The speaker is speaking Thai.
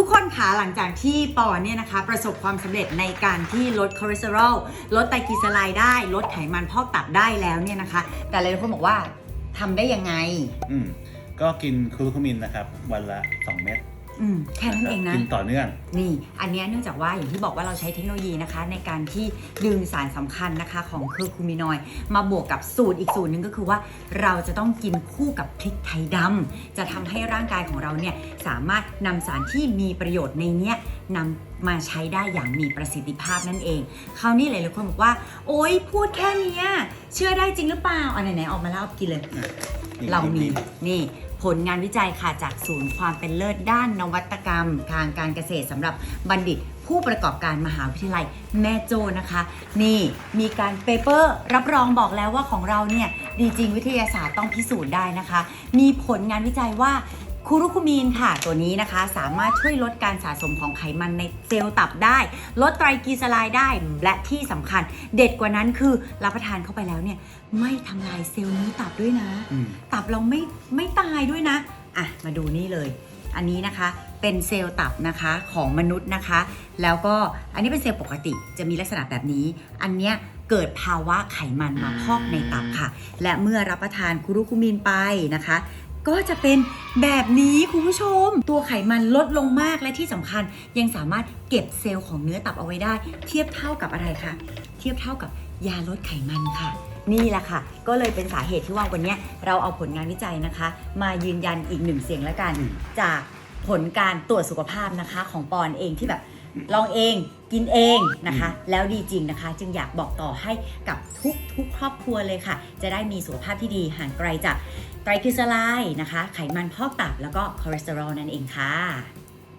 ทุกคนคะหลังจากที่ปอเนี่ยนะคะ ประสบความสำเร็จในการที่ลดคอเลสเตอรอลลดไตรกลีเซอไรด์ได้ ลดไขมันพอกตับได้แล้วเนี่ยนะคะ แต่หลายคนบอกว่าทำได้ยังไง อืมก็กินคลูคูมินนะครับ วันละ 2 เม็ด อืมแค่นั้นเองนะ กินต่อเนื่อง นี่ อันเนี้ยเนื่องจากว่าอย่างที่บอกว่าเราใช้เทคโนโลยีนะคะ ในการที่ดึงสารสำคัญนะคะของเคอร์คูมินอยด์มาบวกกับสูตรอีกสูตรหนึ่งก็คือว่า เราจะต้องกินคู่กับพริกไทยดำจะทำให้ร่างกายของเราเนี่ยสามารถนำสารที่มีประโยชน์ในเนี้ยนำมาใช้ได้อย่างมีประสิทธิภาพนั่นเอง คราวนี้หลายๆคนบอกว่า โอ๊ยพูดแค่เนี้ยเชื่อได้จริงหรือเปล่าอันไหนๆออกมาแล้วเอากินเลย เรามีนี่ผลงานวิจัยค่ะจากศูนย์ความเป็นเลิศด้านนวัตกรรม ทางการเกษตรสำหรับบัณฑิตผู้ประกอบการมหาวิทยาลัยแม่โจ้นะคะ นี่มีการเปเปอร์รับรองบอกแล้วว่าของเราเนี่ยดีจริงวิทยาศาสตร์ต้องพิสูจน์ได้นะคะ มีผลงานวิจัยว่า คูรุคูมีนค่ะ ตัวนี้นะคะสามารถช่วยลดการสะสมของไขมันในเซลล์ตับได้ ลดไตรกลีเซอไรด์ได้ และที่สำคัญ เด็ดกว่านั้นคือรับประทานเข้าไปแล้วเนี่ยไม่ทำลายเซลล์เนื้อตับด้วยนะอืมตับเราไม่ไม่ตายด้วยนะอะมาดูนี่เลย อันนี้นะคะเป็นเซลล์ตับนะคะของมนุษย์นะคะ แล้วก็อันนี้เป็นเซลล์ปกติจะมีลักษณะแบบนี้ อันเนี้ยเกิดภาวะไขมันมาพอกในตับค่ะ และเมื่อรับประทานคุรุคุมินไปนะคะ ก็จะเป็นแบบนี้คุณผู้ชม ตัวไขมันลดลงมากและที่สำคัญยังสามารถเก็บเซลล์ของเนื้อตับเอาไว้ได้ เทียบเท่ากับอะไรคะเทียบเท่ากับยาลดไขมันค่ะ นี่แหละค่ะ ก็เลยเป็นสาเหตุที่ว่าวันเนี้ยเราเอาผลงานวิจัยนะคะ มายืนยันอีกหนึ่งเสียงแล้วกันอืมจาก ผลการตรวจสุขภาพนะคะของปอนเองที่แบบลองเองกินเองนะคะ แล้วดีจริงนะคะ จึงอยากบอกต่อให้กับทุกทุกครอบครัวเลยค่ะ จะได้มีสุขภาพที่ดีห่างไกลจากไตรกลีเซอไรด์นะคะ ไขมันพอกตับแล้วก็คอเลสเตอรอลนั่นเองค่ะ